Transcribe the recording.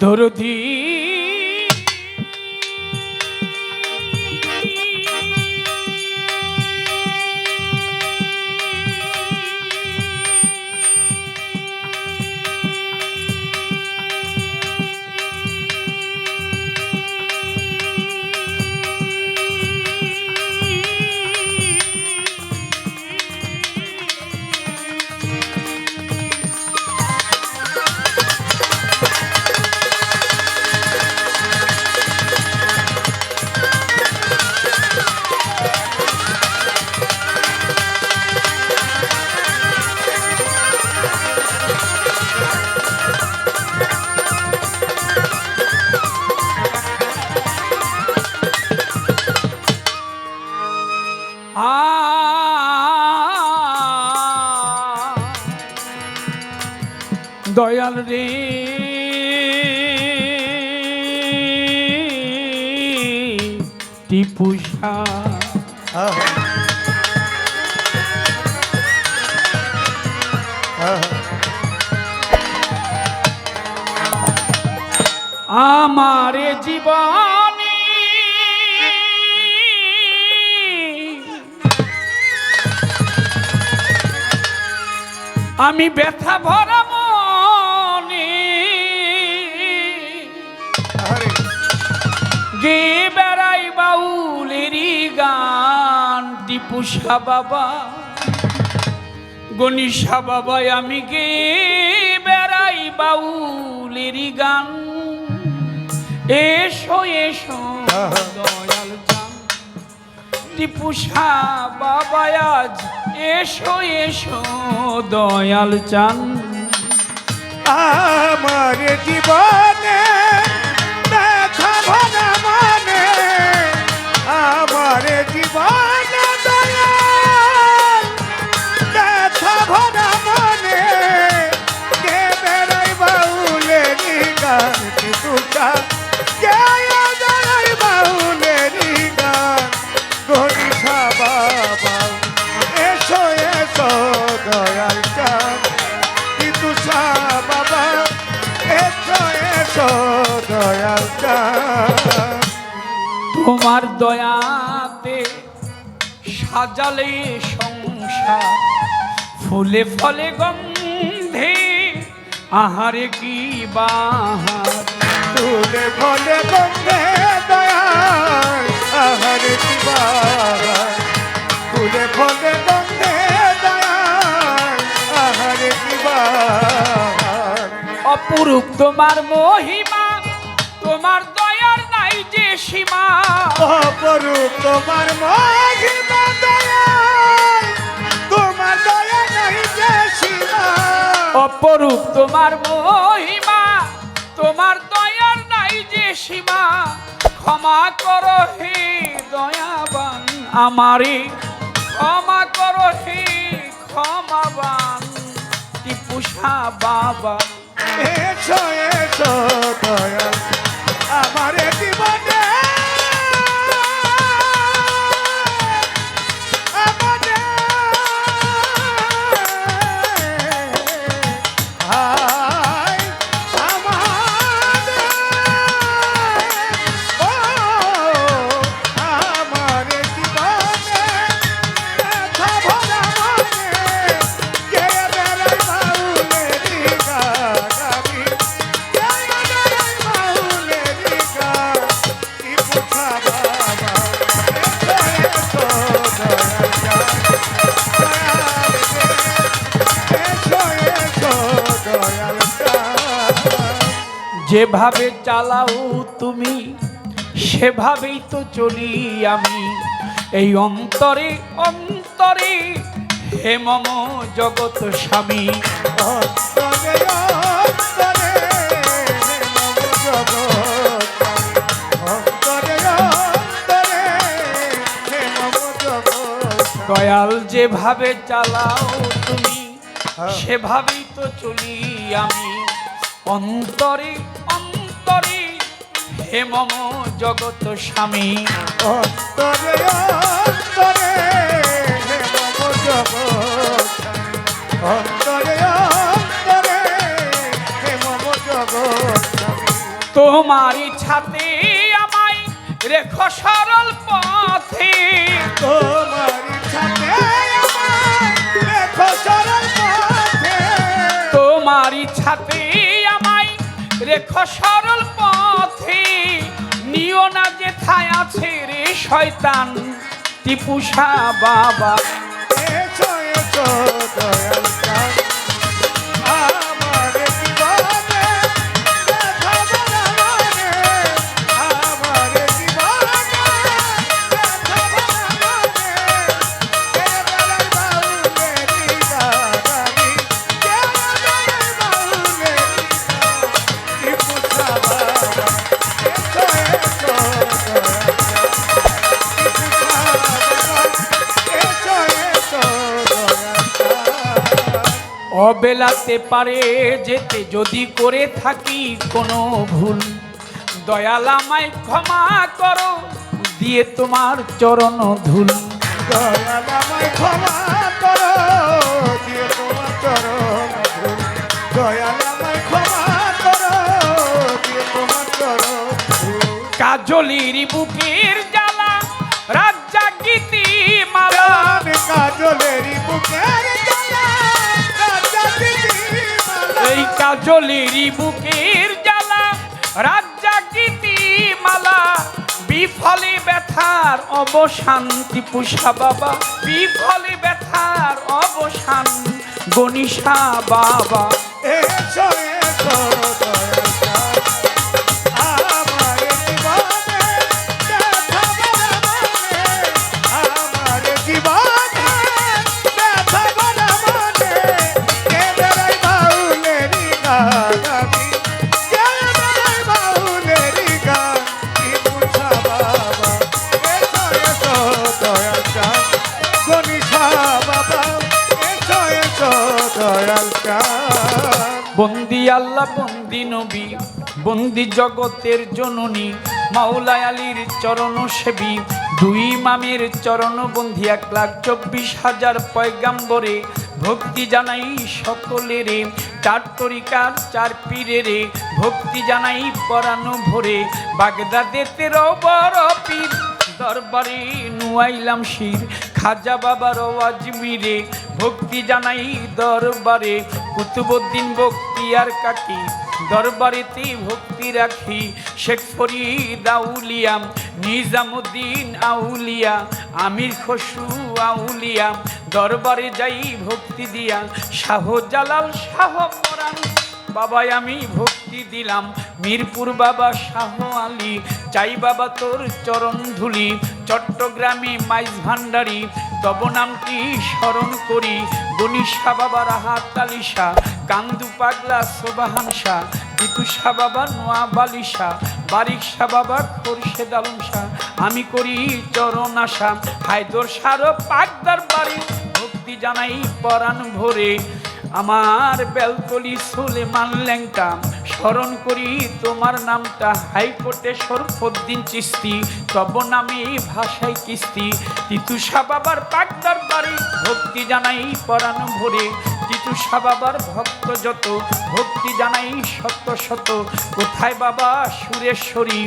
দরদি দয়াল রে টিপুষা। আমার জীবনী আমি ব্যথা ভরা মনে। গে বেড়াই বাউলেরই গান টিপুষা বাবা গণিসা বাবা আমি গে বেড়াই বাউলেরই গান এসো এসো। দয়াল চান টিপুষা বাবা আজ এসো এসো দয়াল চান আমার জীবনে দয়াল তোমার দয়াতে সাজালে সংসার ফুলে ফলে গন্ধে আহারে কি বাহার। ফুলে ফলে গন্ধে দয়াল আহারে দিবার ফুলে ফলে গন্ধে আহারে দিবার অপরূপ তোমার মহিমা সীমা। অপরূপ তোমার মহিমা দয়াল তোমার দয়া নাই যে সীমা। অপরূপ তোমার মহিমা তোমার দয়ার নাই যে সীমা। ক্ষমা করো হে দয়াবান আমারে ক্ষমা করো হে ক্ষমাবান টিপুষা বাবা। এসো এসো দয়াল আমার জীবনে যেভাবে চালাও তুমি সেভাবেই তো চলি আমি। এই অন্তরে অন্তরে হে মম জগৎ স্বামী। অন্তরে দয়াল যেভাবে চালাও তুমি হ্যাঁ। সেভাবেই তো চলি আমি। অন্তরে অন্তরে হে মম জগৎ স্বামী। অন্তরে অন্তরে নব জগৎ অন্তরে অন্তরে নব জগৎ তোমার ইচ্ছাতে আমায় রেখো সরল পথে। তোমার ইচ্ছাতে আমায় রেখো সরল পথে। তোমার ইচ্ছাতে আমায় রেখো সরল পথে। নিও না যে থায় আছে রে শয়তান। টিপুষা বাবা। এসো অবেলাতে পারে যেতে যদি করে থাকি কোনো ভুল দয়াল আমায় ক্ষমা করো দিয়ে তোমার চরণ ধুল দয়াল আমায় ক্ষমা করো দিয়ে তোমার চরণ ধুল। দয়াল আমায় ক্ষমা করো দিয়ে তোমার চরণ। কাজলির বুকের জ্বালা রাজ্জা গীতি মালা প্রাণ কাজলেরই বুকের এই বুকের জ্বালা রাজা গীতি মালা, বিফলে ব্যথার অবশান্তি পুষা বাবা, বিফলে ব্যথার অবসান গনিষা বাবা। এসো এসো। বন্দি আল্লাহ, বন্দি নবী, বন্দি জগতের জননী মাওলা আলীর চরণ সেবী, দুই মামের চরণ বন্ধি এক লাখ চব্বিশ হাজার পয়গাম্বরে ভক্তি জানাই সকলেরে, চার তরিকার চার পীরেরে ভক্তি জানাই পরানো ভরে বাগদাদে তেরো বড় পীর দরবারে নুয়াইলাম শির খাজা বাবার আজমিরে, ভক্তি জানাই দরবারে। কুতুবুদ্দিন আর কাকি, দরবারেতে ভক্তি রাখি। শেখ ফরিদ আউলিয়া, নিজামুদ্দিন আউলিয়া, আমির খসু আউলিয়া, দরবারে যাই ভক্তি দিয়া। শাহ জালাল শাহ পরাণ বাবাই আমি ভক্তি দিলাম। মিরপুর বাবা শাহ আলী, চাই বাবা তোর চরণ ধুলি। চট্টগ্রামে মাইজ ভান্ডারি, তব নামটি স্মরণ করি? গনিশা বাবার হাত কান্দু পাগলা সোবাহানসা বিতুষা বাবা নোয়া বালিশা, বারিকশা বাবা খোরশেদ আলম শাহ। আমি করি চরণ আশা, হায়দর সার পাকদার বাড়ি। ভক্তি জানাই পরাণ ভরে। আমার বেলতলি সুলেমান ল্যাংটা, স্মরণ করি তোমার নামটা, হাইকোর্টে সরফদ্দিন চিস্তি তব নামে ভাষায় কিস্তি। তিতুষা বাবার পাকদার বাড়ি ভক্তি জানাই পরাণ ভরে। তিতুষা বাবার ভক্ত যত, ভক্তি জানাই শত শত। কোথায় বাবা সুরেশ্বরী?